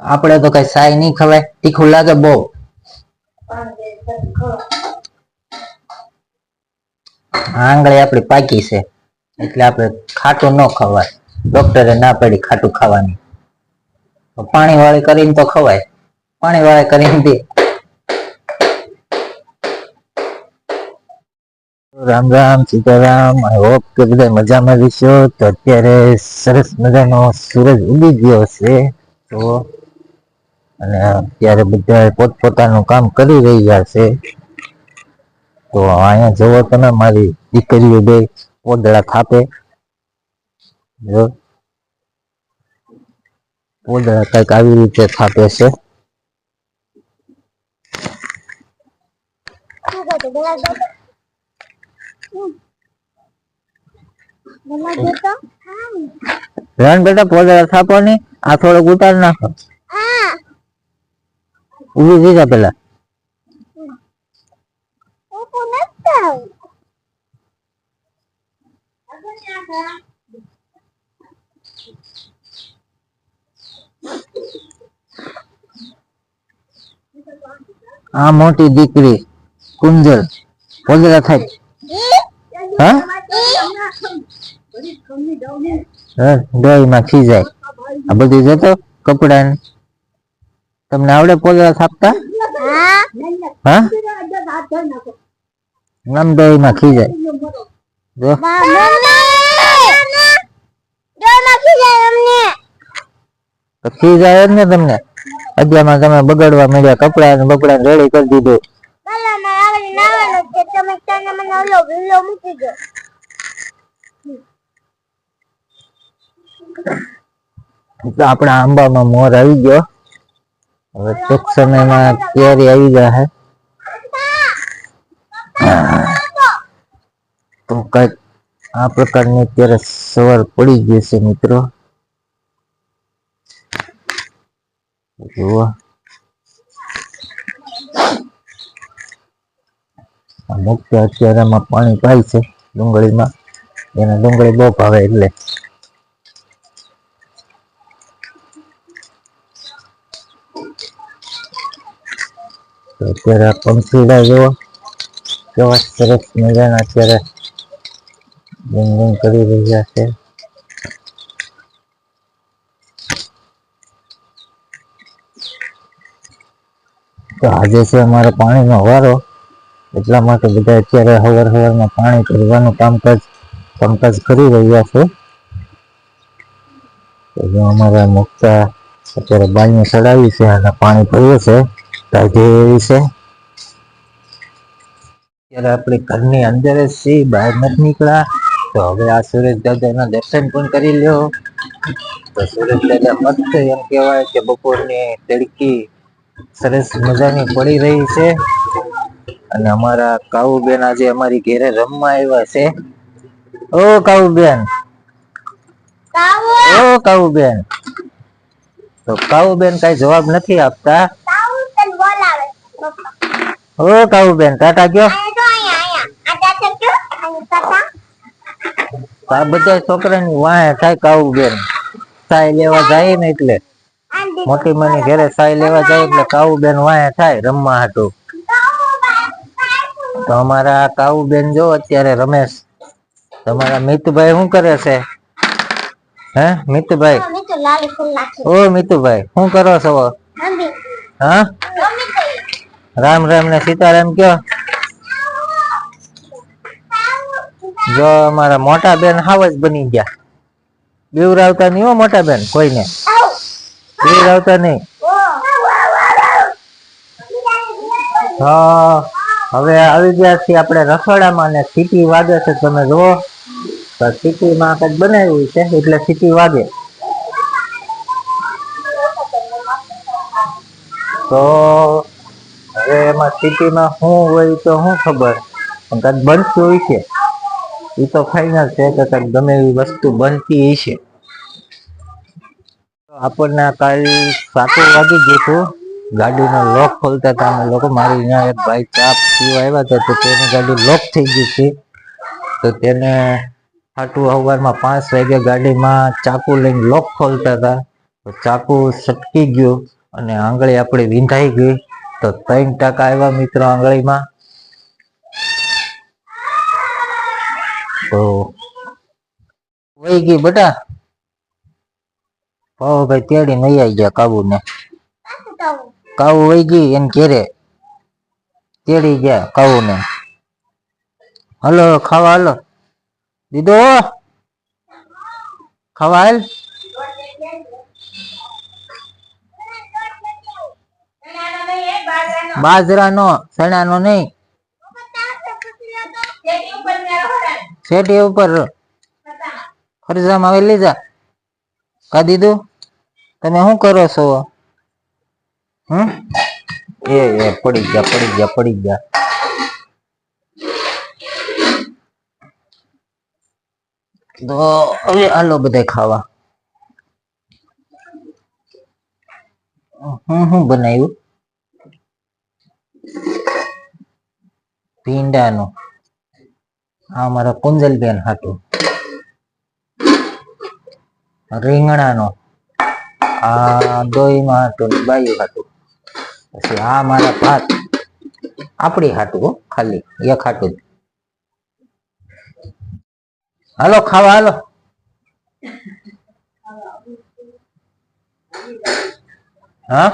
આપણે તો કઈ સાય નહીં ખવાય. તીખું લાગે બહુ. આંગળી આપણી પાકી છે. એટલે આપણે ખાટું ન ખવાય. ડોક્ટરે ના પાડી ખાટું ખાવાની. પાણી વાળી કરીને તો ખવાય. પાણી વાળી કરીને દે રામ રામ, સીતારામ. આઈ હોપ કે બધા મજામાં રહેશો. તો અત્યારે સરસ મજાનો સૂરજ ઉગી ગયો છે. તો અને અત્યારે બધા પોતપોતાનું કામ કરી રહ્યા છે. તો અહીંયા જોવો તમે મારી દીકરીઓ બે પોદળા થાપે જો. પોદળા કંઈક આવી રીતે થાપે છે. બેટા પોદળા થાપો ને આ થોડોક ઉતાર નાખો. ઊભી થઈ જા પેલા આ મોટી દીકરી, કુંજલ. પોદળા થાય. હા? હા ખી ખીજાય. આ બધું જતો કપડા તમને આવડે પોદળા થાપતા? હા. આમ ડોહીમાં ખીજાય. જો. ને તમને. અત્યારમાં તમે બગડવા માંડ્યા કપડા ને બપડા રેડી કરી દીધું. આપણા આંબામાં મોર આવી ગયો. હવે ટૂંક સમયમાં કેરી આવી જશે તો કંઈક આ પ્રકારની અત્યારે સવાર પડી ગઈ છે મિત્રો જુઓ આ મુક્ત અત્યારે આમાં પાણી પાય છે ડુંગળીમાં એને ડુંગળી બહુ ભાવે એટલે અત્યારે આ પંખીડા જુઓ કેવા સરસ મજાના અત્યારે ગુંગ ગુંગ કરી રહ્યા છે. તો આજે છે અમારે પાણીનો વારો એટલા માટે બધા અત્યારે હવાર હવારમાં પાણી ભરવાનું કામકાજ કામકાજ કરી રહ્યા છે. તો જો અમારે મુક્તા અત્યારે બાઈને ચડાવી છે અને પાણી ભર્યું છે. તાજી એવી છે અત્યારે આપણે ઘરની અંદર જ છીએ બહાર નથી નીકળ્યા તો હવે આ સુરેશ દાદાના દર્શન પણ કરી લ્યો તો સુરેશ દાદા મસ્ત એમ કહેવાય કે બપોરની તડકી સરસ મજાની પડી રહી છે। અને અમારા કાવુબેન આજે અમારી ઘેરે રમવા આવ્યા છે। ઓ કાવુબેન! ઓ કાવુબેન! તો કાવુબેન કઈ જવાબ નથી આપતા? ઓ કાઉબેન ટાટા ગયો આ બધા છોકરાની વાહે થાય કાઉબેન સાય લેવા જાય ને એટલે. મોટી મની ઘરે સાય લેવા જાય એટલે કાઉબેન વાહે થાય રમવા હાટું. તો અમારા કાઉબેન જો અત્યારે રમેશ. તમારા મિતુભાઈ શું કરે છે? હે મિતુભાઈ? ઓ મિતુભાઈ શું કરો છો? હા? રામ રામ ને સીતારામ કયો? જો અમારા મોટા બેન હાવ જ બની ગયા. બીવરાવતા નહીં હો મોટા બેન, કોઈને? બીવરાવતા નહીં. હા, હવે આવી ગયા છીએ આપણે રસોડામાં ને સીટી વાગે છે, તમે જુઓ. તો સીટીમાં કંઈક બનાવ્યું છે, એટલે સીટી વાગે. તો હવે એમાં સિટીમાં શું હોય તો શું ખબર? પણ કંઈક બનતું છે. એ તો ફાઇનલ છે કે કાંઈક ગમે એવી વસ્તુ બનતી હશે આપણને કાલ સાતું વાગી ગયું હતું ગાડીનો લોક ખોલતા હતા. અમે લોકો મારી અહીંયા એક ભાઈ ચા પીવા આવ્યા હતા તો તેની ગાડી લોક થઈ ગઈ હતી તો તેને હાટું સવારમાં પાંચ વાગે ગાડીમાં ચાકુ લઈને લોક ખોલતા હતા. તો ચાકુ સટકી ગયું અને આંગળી આપણી વિંધાઈ ગઈ. તો ત્રણ ટકા આવ્યા મિત્રો આંગળીમાં. તો ભાઈ તેડી નહીં આવી ગયા કાબુ ને કાબુ વહી ગઈ એને ઘેરે. તેડી ગયા કાબુ ને હલો, ખાવા હલો. દીદો. ખાવા હાલ. બાજરાનો, ચણાનો નહીં. શેઠી ઉપર ફરજામાં આવી લીધા. કા દીધું? તમે શું કરો છો? હમ? એ એ, પડી ગયા પડી ગયા પડી ગયા. તો હવે આલો બધા ખાવા. હું શું બનાવ્યું. ભીંડાનું. આ મારા કુંજલબેન હાટું. રીંગણાનો. આ દોઈમાં હતું બાયું હાટું. પછી આ મારા ભાત. આપણી હાટું ખાલી. એક હાટું હાલો, ખાવા હાલો. હા?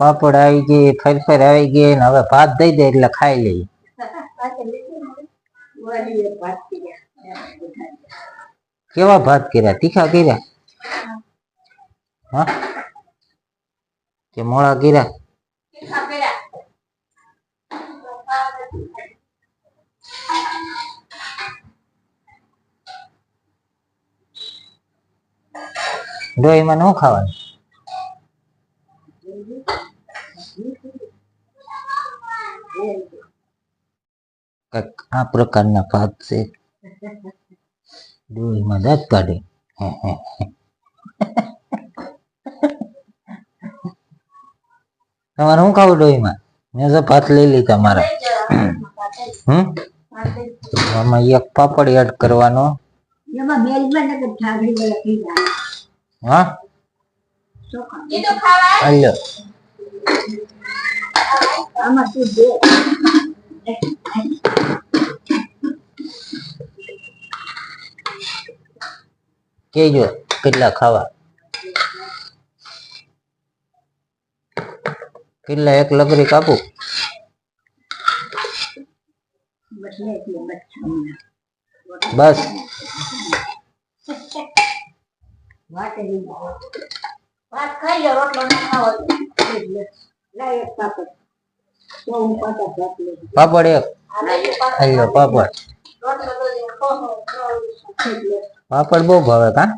પાપડ આવી ગઈ ફરફર આવી ગઈ ને હવે ભાત દઈ દે એટલે ખાઈ લઈએ. કેવા ભાત કર્યા? તીખા કર્યા? હા? કે મોળા કર્યા? દોઈમાં ન ખાવાનું. કંઈક આ પ્રકારના ભાત છે. દોઈમાં દાંત કાઢે. તમારે શું ખાવું ડોહીમાં મેં તો ભાત લઈ લીધા મારા. હમ? આમાં એક પાપડ એડ કરવાનો. હા? આમાં શું દે કેજો કેટલા ખાવા? કેટલા એક લગરી કાપું? બસ લે એટલે બસ હમણાં. બસ વાટે ભાત ખાઈ લો રોટલો ન ખાવો લાય એક પાપડ. તો હું પાછા ભાત લઈ પાપડ એક. હાલ્યો પાપડ પાપડ બહુ ભાવે કા?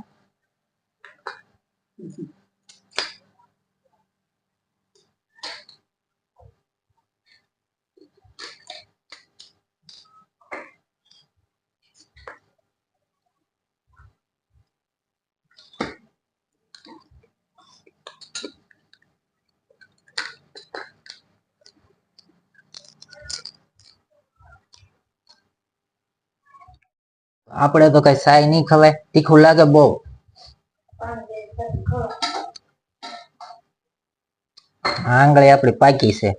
આપણે તો કઈ સાય નહીં ખવાય. તીખું લાગે બહુ. આંગળી આપણી પાકી છે.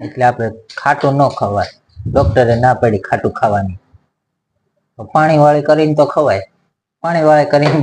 એટલે આપણે ખાટું ન ખવાય. ડોક્ટરે ના પડી ખાટું ખાવાની. પાણી વાળી કરીને તો ખવાય. પાણી વાળી કરીને